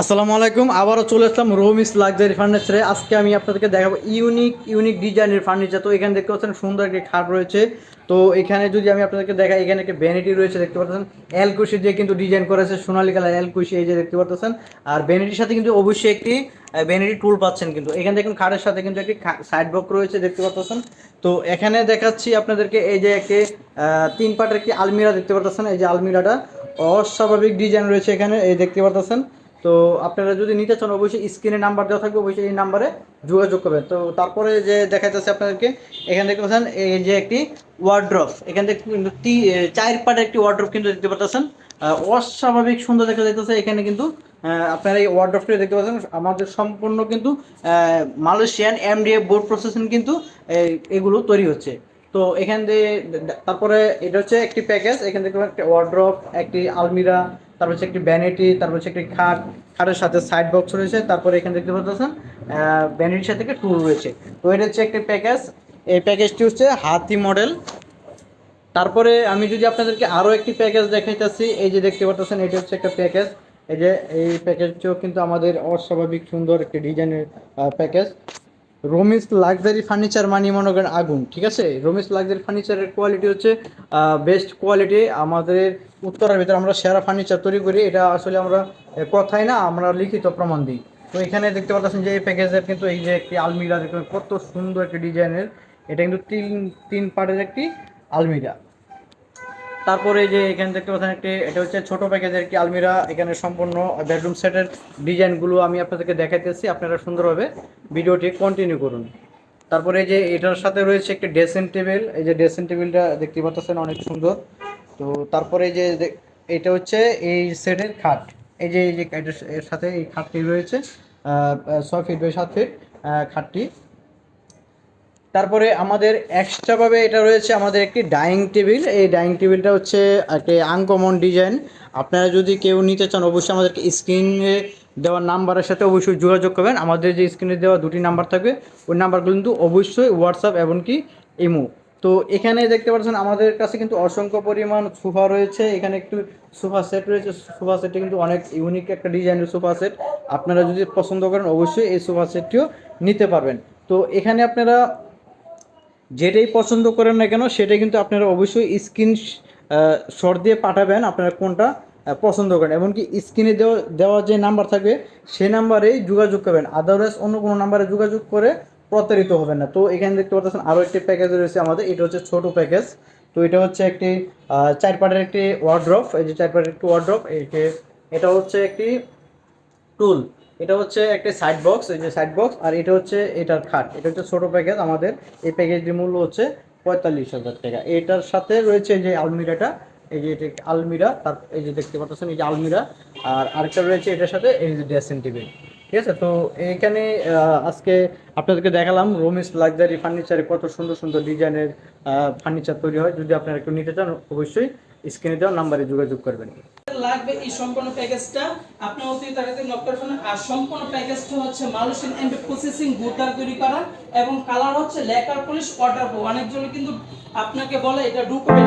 আসসালামু আলাইকুম, আবারও চলে আসলাম রোমিস লাক্সারি ফার্নিচারে। আজকে আমি আপনাদেরকে দেখাবো ইউনিক ইউনিক ডিজাইনের ফার্নিচার। তো এখানে দেখতে পাচ্ছেন সুন্দর একটি খাট রয়েছে। তো এখানে যদি আমি আপনাদেরকে দেখাই, এখানে একটি ভ্যানিটি রয়েছে, দেখতে পাচ্ছেন। এলকুশি দিয়ে কিন্তু ডিজাইন করেছে সোনালী কালার এলকুশি, এই যে দেখতে পাচ্ছেন। আর ভ্যানিটির সাথে কিন্তু অবশ্যই একটি ভ্যানিটি টুল পাচ্ছেন কিন্তু। এখানে দেখুন খাটের সাথে কিন্তু একটি সাইড বক রয়েছে, দেখতে পাচ্ছেন। তো এখানে দেখাচ্ছি আপনাদেরকে এই যে একটি তিন পাটের একটি আলমিরা দেখতে পাচ্ছেন। এই যে আলমিরাটা অস্বাভাবিক ডিজাইন রয়েছে এখানে, এই দেখতে পাচ্ছেন। তো আপনারা যদি নিতে চান, অবশ্যই স্ক্রিনে নাম্বার দেওয়া থাকবে, অবশ্যই এই নাম্বারে যোগাযোগ করবেন। তো তারপরে যে দেখা যাচ্ছে আপনাদেরকে, এখানে দেখতে পাচ্ছেন, এই যে একটি ওয়ার্ড্রপ এখান থেকে কিন্তু চার পাটের একটি ওয়ার্ড্রপ কিন্তু দেখতে পাচ্ছেন অস্বাভাবিক সুন্দর দেখা যাইতেছে, এখানে কিন্তু আপনারা এই ওয়ার্ড্রপটি দেখতে পাচ্ছেন। আমাদের সম্পূর্ণ কিন্তু মালয়েশিয়ান এমডিএফ বোর্ড প্রসেসিং কিন্তু এগুলো তৈরি হচ্ছে। তো এখান দিয়ে, তারপরে এটা হচ্ছে একটি প্যাকেজ এখান থেকে একটা ওয়ার্ড্রপ একটি আলমিরা তারপর হচ্ছে একটি ভ্যানিটি তারপর হচ্ছে একটি খাট, খাটের সাথে সাইড বক্স রয়েছে, তারপরে এখানে দেখতে পাচ্ছেন ভ্যানিটির সাথে একটা টুল রয়েছে। তো এটা হচ্ছে একটি প্যাকেজ এই প্যাকেজটি হচ্ছে হাতি মডেল তারপরে আমি যদি আপনাদেরকে আরও একটি প্যাকেজ দেখাইতেছি, এই যে দেখতে পাচ্ছেন, এটা হচ্ছে একটা প্যাকেজ এই যে এই প্যাকেজটিও কিন্তু আমাদের অস্বাভাবিক সুন্দর একটি ডিজাইনের প্যাকেজ রোমিস লাক্সারি ফার্নিচার মানি মনে করেন আগুন, ঠিক আছে? রোমিস লাক্সারি ফার্নিচারের কোয়ালিটি হচ্ছে বেস্ট কোয়ালিটি আমাদের উত্তরের ভিতরে আমরা সেরা ফার্নিচার তৈরি করি, এটা আসলে আমরা কথাই না, আমরা লিখিত প্রমাণ দিই। তো এখানে দেখতে পাচ্ছেন যে এই প্যাকেজের কিন্তু এই যে একটি আলমিরা দেখতে কত সুন্দর একটি ডিজাইনের, এটা কিন্তু তিন তিন পার্টের একটি আলমিরা। তারপরে যে এখানে দেখতে পাচ্ছেন একটি, এটা হচ্ছে ছোট প্যাকেজের একটি আলমিরা। এখানে সম্পূর্ণ বেডরুম সেটের ডিজাইনগুলো আমি আপনাদেরকে দেখাইতেছি, আপনারা সুন্দরভাবে ভিডিওটি কন্টিনিউ করুন। তারপরে যে এটার সাথে রয়েছে একটি ড্রেসিং টেবিল এই যে ড্রেসিং টেবিলটা দেখতে পাচ্ছেন অনেক সুন্দর। তো তারপরে যে এটা হচ্ছে এই সেটের খাট। এই যে এই যে এটার- সাথে এই খাটটি রয়েছে ছয় ফিট বাই সাত ফিট খাটটি। তারপরে আমাদের এক্সট্রাভাবে এটা রয়েছে আমাদের একটি ডাইনিং টেবিল এই ডাইনিং টেবিলটা হচ্ছে একটি আনকমন ডিজাইন আপনারা যদি কেউ নিতে চান, অবশ্যই আমাদেরকে স্ক্রিনে দেওয়া নাম্বারের সাথে অবশ্যই যোগাযোগ করবেন। আমাদের যে স্ক্রিনে দেওয়া দুটি নাম্বার থাকবে, ওই নাম্বারগুলো কিন্তু অবশ্যই হোয়াটসঅ্যাপ এমনকি ইমো তো এখানে দেখতে পাচ্ছেন, আমাদের কাছে কিন্তু অসংখ্য পরিমাণ সোফা রয়েছে। এখানে একটু সোফা সেট রয়েছে। সোফা সেটটি কিন্তু অনেক ইউনিক একটা ডিজাইনের সোফা সেট। আপনারা যদি পছন্দ করেন, অবশ্যই এই সোফা সেটটিও নিতে পারবেন। তো এখানে আপনারা যেটাই পছন্দ করেন না কেন সেটা কিন্তু আপনারা অবশ্যই স্ক্রিন শট দিয়ে পাঠাবেন, আপনারা কোনটা পছন্দ করেন। এমনকি স্ক্রিনে দেওয়া দেওয়া যে নাম্বার থাকবে সে নাম্বারেই যোগাযোগ করবেন। আদারওয়াইজ অন্য কোনো নাম্বারে যোগাযোগ করে প্রতারিত হবেন না। তো এখানে দেখতে পাচ্ছেন আরও একটি প্যাকেজ রয়েছে আমাদের। এটা হচ্ছে ছোট প্যাকেজ তো এটা হচ্ছে একটি চার পাটের একটি ওয়ার্ড্রপ এই যে চার পাটের একটি ওয়ার্ড্রপ এটা হচ্ছে একটি টুল এটা হচ্ছে একটা সাইড বক্স এই যে সাইড বক্স আর এটা হচ্ছে এটার খাট। এটা হচ্ছে ছোট প্যাকেজ আমাদের এই প্যাকেজটির মূল্য হচ্ছে পঁয়তাল্লিশ হাজার টাকা। এটার সাথে রয়েছে এই যে আলমিরাটা, এই যে এটা আলমিরা, তার এই যে দেখতে পাচ্ছেন, এই যে আলমিরা। আর আরেকটা রয়েছে এটার সাথে, এই যে ড্রেসিং টেবিল ঠিক আছে? তো এখানে আজকে আপনাদেরকে দেখালাম রোমিস লাক্সারি ফার্নিচারে কত সুন্দর সুন্দর ডিজাইনের ফার্নিচার তৈরি হয়। যদি আপনারা একটু নিতে চান, অবশ্যই স্ক্রিনে দেওয়া নাম্বারে যোগাযোগ করবেন। লাগবে এই সম্পূর্ণ প্যাকেজটা। আপনার অতি তাড়াতাড়ি নক করে ফেলেন। আর সম্পূর্ণ প্যাকেজটা হচ্ছে মালয়েশিয়ান এন্ড প্রসেসিং গুটার তৈরি করা এবং কালার হচ্ছে লেকার পলিশ ওয়াটার অনেকজন কিন্তু আপনাকে বলে এটা ডু করে